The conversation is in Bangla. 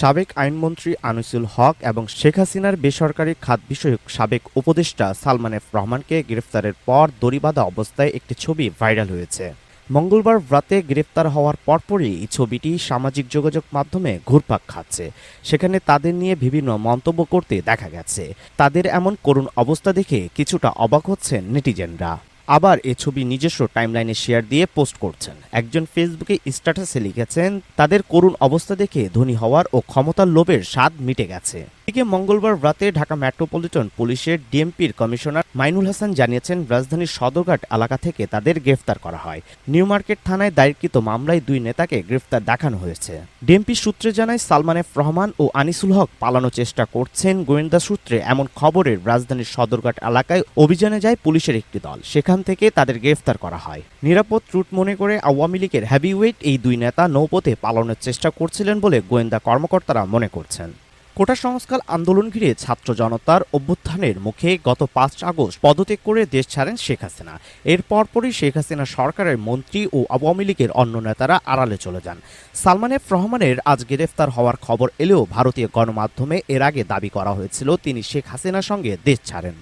সাবেক আইনমন্ত্রী আনিসুল হক এবং শেখ হাসিনার বেসরকারি খাত বিষয়ক সাবেক উপদেষ্টা সালমান এফ রহমানকে গ্রেফতারের পর দড়িবাঁধা অবস্থায় একটি ছবি ভাইরাল হয়েছে। মঙ্গলবার রাতে গ্রেফতার হওয়ার পরপরই এই ছবিটি সামাজিক যোগাযোগ মাধ্যমে ঘুরপাক খাচ্ছে। সেখানে তাদের নিয়ে বিভিন্ন মন্তব্য করতে দেখা গেছে। তাদের এমন করুণ অবস্থা দেখে কিছুটা অবাক হচ্ছেন নেটিজেনরা। আবার এ ছবি নিজস্ব টাইমলাইনে শেয়ার দিয়ে পোস্ট করছেন। একজন ফেসবুকে স্ট্যাটাসে লিখেছেন, তাদের করুণ অবস্থা দেখে ধনী হওয়ার ও ক্ষমতার লোভের স্বাদ মিটে গেছে। এদিকে মঙ্গলবার রাতে ঢাকা মেট্রোপলিটন পুলিশের ডিএমপির কমিশনার মাইনুল হাসান জানিয়েছেন রাজধানীর সদরঘাট এলাকা থেকে তাদের গ্রেফতার করা হয়। নিউ মার্কেট থানায় দায়েরকৃত মামলায় দুই নেতাকে গ্রেফতার দেখানো হয়েছে। ডিএমপি সূত্রে জানায়, সালমান এফ রহমান ও আনিসুল হক পালানোর চেষ্টা করছেন গোয়েন্দা সূত্রে এমন খবরের রাজধানীর সদরঘাট এলাকায় অভিযানে যায় পুলিশের একটি দল। সেখান থেকে তাদের গ্রেফতার করা হয়। নিরাপদ রুট মনে করে আওয়ামী লীগের হ্যাভিওয়েট এই দুই নেতা নৌপথে পালানোর চেষ্টা করছিলেন বলে গোয়েন্দা কর্মকর্তারা মনে করছেন। কোটা সংস্কার আন্দোলন ঘিরে ছাত্র জনতার অভ্যুত্থানের মুখে গত পাঁচ আগস্ট পদত্যাগ করে দেশ ছাড়েন শেখ হাসিনা। এর পরপরই শেখ হাসিনা সরকারের মন্ত্রী ও আওয়ামী লীগের অন্য নেতারা আড়ালে চলে যান। সালমান এফ রহমানের আজ গ্রেফতার হওয়ার খবর এলেও ভারতীয় গণমাধ্যমে এর আগে দাবি করা হয়েছিল, তিনি শেখ হাসিনার সঙ্গে দেশ ছাড়েন।